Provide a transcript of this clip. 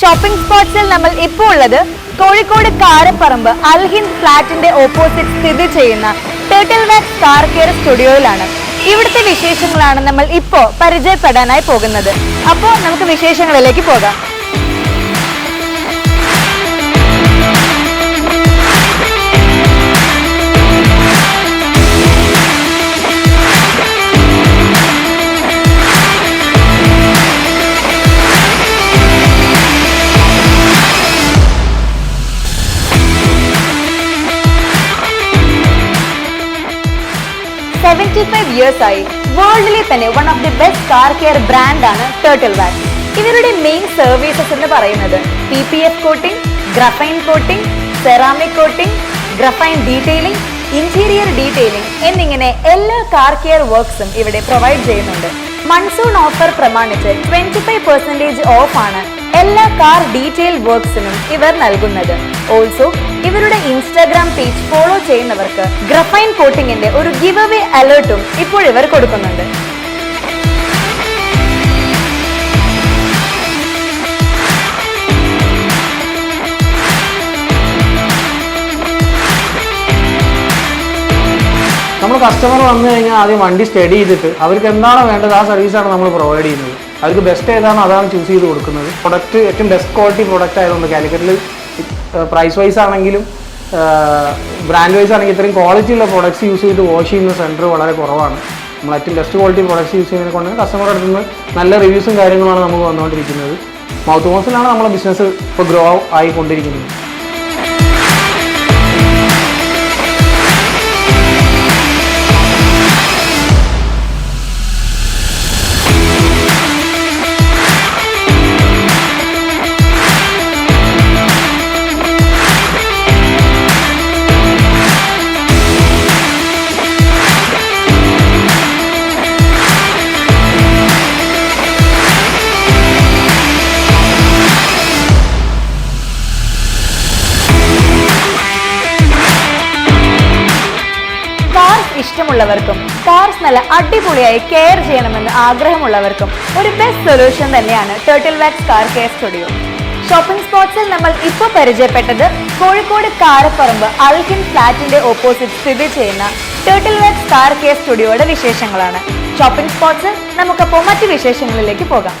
Shopping സ്പോട്സിൽ നമ്മൾ ഇപ്പോൾ ഉള്ളത് കോഴിക്കോട് കാരപ്പറമ്പ് അൽഹിന്ദ് ഫ്ലാറ്റിന്റെ ഓപ്പോസിറ്റ് സ്ഥിതി ചെയ്യുന്ന ടേട്ടിൽ വാക്സ് കാർ കെയർ സ്റ്റുഡിയോയിലാണ് ഇവിടുത്തെ വിശേഷങ്ങളാണ് നമ്മൾ ഇപ്പോ പരിചയപ്പെടാനായി പോകുന്നത്. അപ്പോൾ നമുക്ക് വിശേഷങ്ങളിലേക്ക് പോകാം. സെവന്റി ഫൈവ് ഇയേഴ്സ് ആയി വേൾഡിലെ തന്നെ one of the best car care ബ്രാൻഡാണ് ടേർട്ടിൽ വാക്സ് ഇവരുടെ മെയിൻ സർവീസസ് എന്ന് പറയുന്നത് P P F coating graphene coating ceramic coating graphene detailing interior detailing എന്നിങ്ങനെ എല്ലാ കാർ കെയർ വർക്ക്സും ഇവിടെ പ്രൊവൈഡ് ചെയ്യുന്നുണ്ട്. മൺസൂൺ ഓഫർ പ്രമാണിച്ച് ട്വന്റി ഫൈവ് പെർസെന്റേജ് ഓഫ് ആണ് എല്ലാ കാർ ഡീറ്റെയിൽ വർക്ക്സിനും ഇവർ നൽകുന്നത്. ഓൾസോ ഇവരുടെ ഇൻസ്റ്റാഗ്രാം പേജ് ഫോളോ ചെയ്യുന്നവർക്ക് ഗ്രഫൈൻ കോട്ടിംഗിന്റെ ഒരു ഗിവ് അവേ അലേർട്ടും ഇപ്പോൾ ഇവർ കൊടുക്കുന്നുണ്ട്. നമ്മൾ കസ്റ്റമർ വന്നു കഴിഞ്ഞാൽ ആദ്യം വണ്ടി സ്റ്റഡി ചെയ്തിട്ട് അവർക്ക് എന്താണോ വേണ്ടത് ആ സർവീസാണ് നമ്മൾ പ്രൊവൈഡ് ചെയ്യുന്നത്. അവർക്ക് ബെസ്റ്റ് ഏതാണോ അതാണ് ചൂസ് ചെയ്ത് കൊടുക്കുന്നത്. പ്രൊഡക്റ്റ് ഏറ്റവും ബെസ്റ്റ് ക്വാളിറ്റി പ്രൊഡക്റ്റ് ആയതുകൊണ്ട് കാലിക്കറ്റിൽ പ്രൈസ് വൈസ് ആണെങ്കിലും ബ്രാൻഡ് വൈസ് ആണെങ്കിൽ ഇത്രയും ക്വാളിറ്റി ഉള്ള പ്രൊഡക്ട്സ് യൂസ് ചെയ്ത് വാഷ് ചെയ്യുന്ന സെന്റർ വളരെ കുറവാണ്. നമ്മൾ ഏറ്റവും ബെസ്റ്റ് ക്വാളിറ്റി പ്രൊഡക്ട്സ് യൂസ് ചെയ്യുന്നതിനെ കൊണ്ട് കസ്റ്റമറുടെ അടുത്ത് നിന്ന് നല്ല റിവ്യൂസും കാര്യങ്ങളുമാണ് നമുക്ക് വന്നുകൊണ്ടിരിക്കുന്നത്. മൗത്ത് വാഷിലാണ് നമ്മളെ ബിസിനസ് ഇപ്പോൾ ഗ്രോ ആയിക്കൊണ്ടിരിക്കുന്നത്. ഇഷ്ടമുള്ളവർക്കും കാർസ് നല്ല അടിപൊളിയായി കെയർ ചെയ്യണമെന്ന് ആഗ്രഹമുള്ളവർക്കും ഒരു ബെസ്റ്റ് സൊല്യൂഷൻ തന്നെയാണ് turtle wax car care studio shopping സ്പോട്ട്സിൽ നമ്മൾ ഇപ്പോൾ പരിചയപ്പെട്ടത് കോഴിക്കോട് കാരപ്പറമ്പ് അൽഹിൻ ഫ്ലാറ്റിന്റെ ഓപ്പോസിറ്റ് സ്ഥിതി ചെയ്യുന്ന ടേർട്ടിൽ വാക്സ് കാർ കെയർ സ്റ്റുഡിയോയുടെ വിശേഷങ്ങളാണ്. ഷോപ്പിംഗ് സ്പോട്സിൽ നമുക്കപ്പോൾ മറ്റ് വിശേഷങ്ങളിലേക്ക് പോകാം.